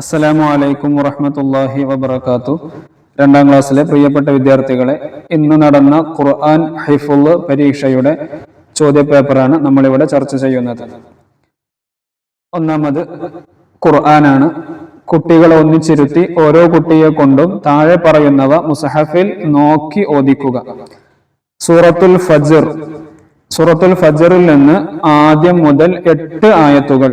അസ്സലാമു അലൈക്കും വറഹമത്തല്ലാഹി വബർക്കാത്തു രണ്ടാം ക്ലാസ്സിലെ പ്രിയപ്പെട്ട വിദ്യാർത്ഥികളെ ഇന്ന് നടന്ന ഖുർആൻ ഹൈഫുൾ പരീക്ഷയുടെ ചോദ്യപേപ്പറാണ് നമ്മളിവിടെ ചർച്ച ചെയ്യുന്നത്. ഒന്നാമത് ഖുർആനാണ്. കുട്ടികളെ ഒന്നിച്ചിരുത്തി ഓരോ കുട്ടിയെ കൊണ്ടും താഴെ പറയുന്നവ മുസഹഫിൽ നോക്കി ഓദിക്കുക. സൂറത്തുൽ ഫജ്ർ. സൂറത്തുൽ ഫജറിൽ നിന്ന് ആദ്യം മുതൽ എട്ട് ആയത്തുകൾ.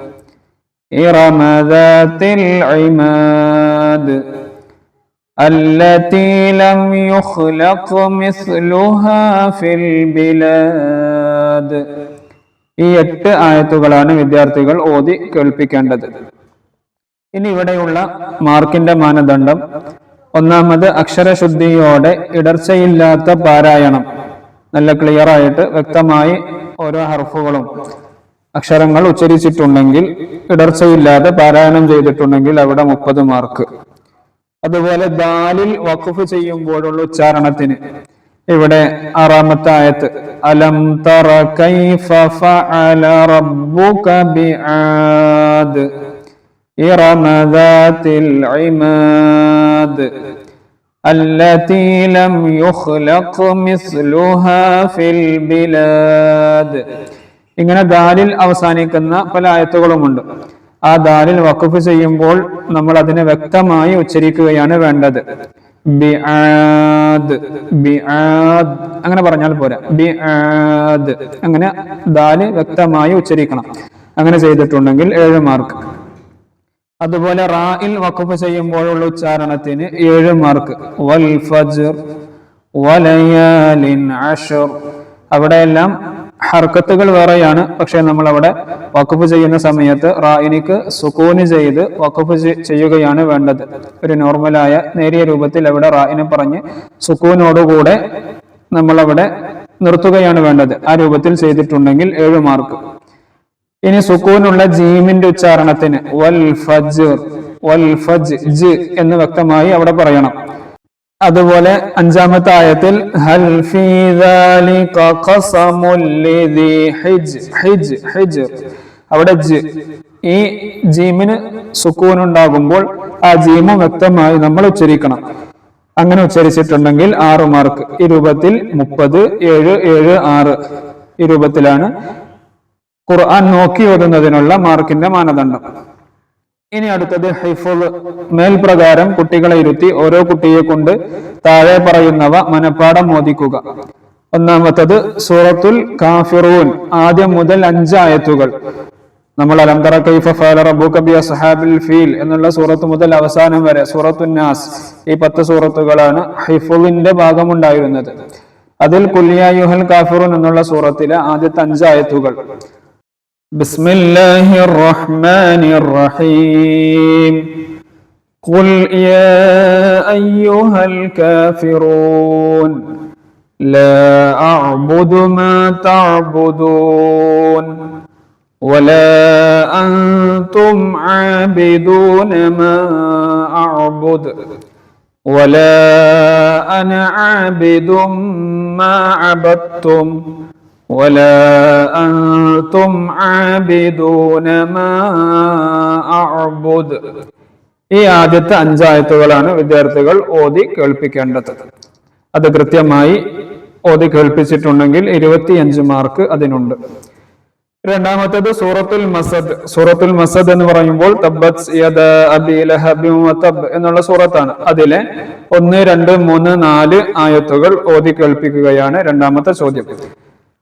إرم ذات العماد التي لم يخلق مثلها في البلاد ഈ എട്ട് ആയത്തുകളാണ് വിദ്യാർത്ഥികൾ ഓതി കേൾപ്പിക്കേണ്ടത് ഇനി ഇവിടെയുള്ള മാർക്കിന്റെ മാനദണ്ഡം ഒന്നാമത് അക്ഷരശുദ്ധിയോടെ ഇടർച്ചയില്ലാത്ത പാരായണം നല്ല ക്ലിയർ ആയിട്ട് വ്യക്തമായി ഓരോ ഹർഫുകളും അക്ഷരങ്ങൾ ഉച്ചരിച്ചിട്ടുണ്ടെങ്കിൽ ഇടർച്ചയില്ലാതെ പാരായണം ചെയ്തിട്ടുണ്ടെങ്കിൽ അവിടെ മുപ്പത് മാർക്ക് അതുപോലെ ദാലിൽ വഖഫ് ചെയ്യുമ്പോഴുള്ള ഉച്ചാരണത്തിന് ഇവിടെ ആറാമത്തെ ആയത്ത് അലം തറ കൈഫ ഫഅല റബ്ബുക ബിആദ് ഇറമ ദാത്തിൽ ഇമാദ് التي لم يخلق مثلها في البلاد ഇങ്ങനെ ദാലിൽ അവസാനിക്കുന്ന പല ആയത്തുകളുമുണ്ട്. ആ ദാലിൽ വഖഫ് ചെയ്യുമ്പോൾ നമ്മൾ അതിനെ വ്യക്തമായി ഉച്ചരിക്കുകയാണ് വേണ്ടത്. ബിആദ് ബിആദ്. അങ്ങനെ പറഞ്ഞാൽ പോരാ. ബിആദ്. അങ്ങനെ ദാൽ വ്യക്തമായി ഉച്ചരിക്കണം. അങ്ങനെ ചെയ്തിട്ടുണ്ടെങ്കിൽ ഏഴ് മാർക്ക് അതുപോലെ റായിൽ വഖഫ് ചെയ്യുമ്പോഴുള്ള ഉച്ചാരണത്തിന് ഏഴ് മാർക്ക് വൽ ഫജ്ർ വലയാലിൻ അഷർ അവിടെയെല്ലാം ഹർക്കത്തുകൾ വേറെയാണ്. പക്ഷെ നമ്മൾ അവിടെ വഖഫ് ചെയ്യുന്ന സമയത്ത് റായിനിക്ക് സുക്കൂന് ചെയ്ത് വഖഫ് ചെയ്യുകയാണ് വേണ്ടത്. ഒരു നോർമലായ നേരിയ രൂപത്തിൽ അവിടെ റായിനെ പറഞ്ഞ് സുക്കൂനോടുകൂടെ നമ്മൾ അവിടെ നിർത്തുകയാണ് വേണ്ടത്. ആ രൂപത്തിൽ ചെയ്തിട്ടുണ്ടെങ്കിൽ ഏഴ് മാർക്ക്. ഇനി സുക്കൂനുള്ള ജീമിന്റെ ഉച്ചാരണത്തിന് വൽ ഫജ് വൽ ഫജ് ജ് എന്ന് വ്യക്തമായി അവിടെ പറയണം. അതുപോലെ അഞ്ചാമത്തെ ആയത്തിൽ ഹൽ ഫീ ദാലിക അവിടെ ജ് ഈ ജീമിന് സുക്കൂൻ ഉണ്ടാകുമ്പോൾ ആ ജീമും വ്യക്തമായി നമ്മൾ ഉച്ചരിക്കണം. അങ്ങനെ ഉച്ചരിച്ചിട്ടുണ്ടെങ്കിൽ ആറ് മാർക്ക്. ഈ രൂപത്തിൽ മുപ്പത് ഏഴ് ഏഴ് ആറ്. ഈ രൂപത്തിലാണ് ഖുർആൻ നോക്കി ഓതുന്നതിനുള്ള മാർക്കിന്റെ മാനദണ്ഡം. ഇനി അടുത്തത് ഹൈഫുൾ. മേൽപ്രകാരം കുട്ടികളെ ഇരുത്തി ഓരോ കുട്ടിയെ കൊണ്ട് താഴെ പറയുന്നവ മനഃപ്പാടം മോദിക്കുക. ഒന്നാമത്തത് സൂറത്തുൽ കാഫിറൂൻ ആദ്യം മുതൽ അഞ്ചായത്തുകൾ നമ്മൾ അലംതറ കൈഫ ഫാല റബ്ബുക ഫീൽ എന്നുള്ള സൂറത്ത് മുതൽ അവസാനം വരെ സൂറത്തു നാസ് ഈ പത്ത് സൂറത്തുകളാണ് ഹൈഫുളിന്റെ ഭാഗമുണ്ടായിരുന്നത്. അതിൽ കുല്യായുഹൽ കാഫിറൂൻ എന്നുള്ള സൂറത്തിലെ ആദ്യത്തെ അഞ്ചായത്തുകൾ بسم الله الرحمن الرحيم. قل يا أيها الكافرون لا أعبد ما تعبدون ولا أنتم عابدون ما أعبد ولا أنا عابد ما عبدتم ولا أنتم عابدون ما أعبد ഈ ആദ്യത്തെ അഞ്ചായത്തുകളാണ് വിദ്യാർത്ഥികൾ ഓതി കേൾപ്പിക്കേണ്ടത് അത് കൃത്യമായി ഓതി കേൾപ്പിച്ചിട്ടുണ്ടെങ്കിൽ ഇരുപത്തിയഞ്ച് മാർക്ക് അതിനുണ്ട് രണ്ടാമത്തേത് സൂറത്തുൽ മസദ് സൂറത്തുൽ മസദ് എന്ന് പറയുമ്പോൾ തബ്ബത് യദ അബി ലഹബിൻ വതബ് എന്നുള്ള സൂറത്താണ് അതിലെ ഒന്ന് രണ്ട് മൂന്ന് നാല് ആയത്തുകൾ ഓതി കേൾപ്പിക്കുകയാണ് രണ്ടാമത്തെ ചോദ്യം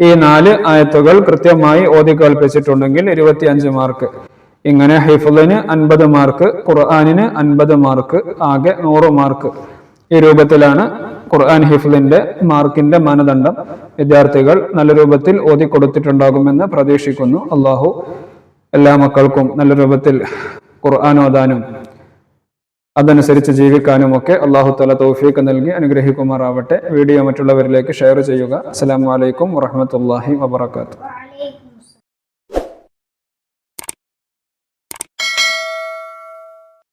ഈ നാല് ആയത്തുകൾ കൃത്യമായി ഓതി കേൾപ്പിച്ചിട്ടുണ്ടെങ്കിൽ ഇരുപത്തിയഞ്ച് മാർക്ക്. ഇങ്ങനെ ഹിഫുലിന് അൻപത് മാർക്ക് ഖുർആാനിന് അൻപത് മാർക്ക് ആകെ നൂറ് മാർക്ക്. ഈ രൂപത്തിലാണ് ഖുർആൻ ഹിഫ്ലിന്റെ മാർക്കിന്റെ മാനദണ്ഡം. വിദ്യാർത്ഥികൾ നല്ല രൂപത്തിൽ ഓതി കൊടുത്തിട്ടുണ്ടാകുമെന്ന് പ്രതീക്ഷിക്കുന്നു. അള്ളാഹു എല്ലാ മക്കൾക്കും നല്ല രൂപത്തിൽ ഖുർആൻ അതനുസരിച്ച് ജീവിക്കാനും ഒക്കെ അള്ളാഹു തല തൗഫീഖ് നൽകി അനുഗ്രഹിക്കുമാറാവട്ടെ. വീഡിയോ മറ്റുള്ളവരിലേക്ക് ഷെയർ ചെയ്യുക. അസ്സാം വലൈക്കും വറഹമത്തല്ലാഹി വബർക്കാത്തു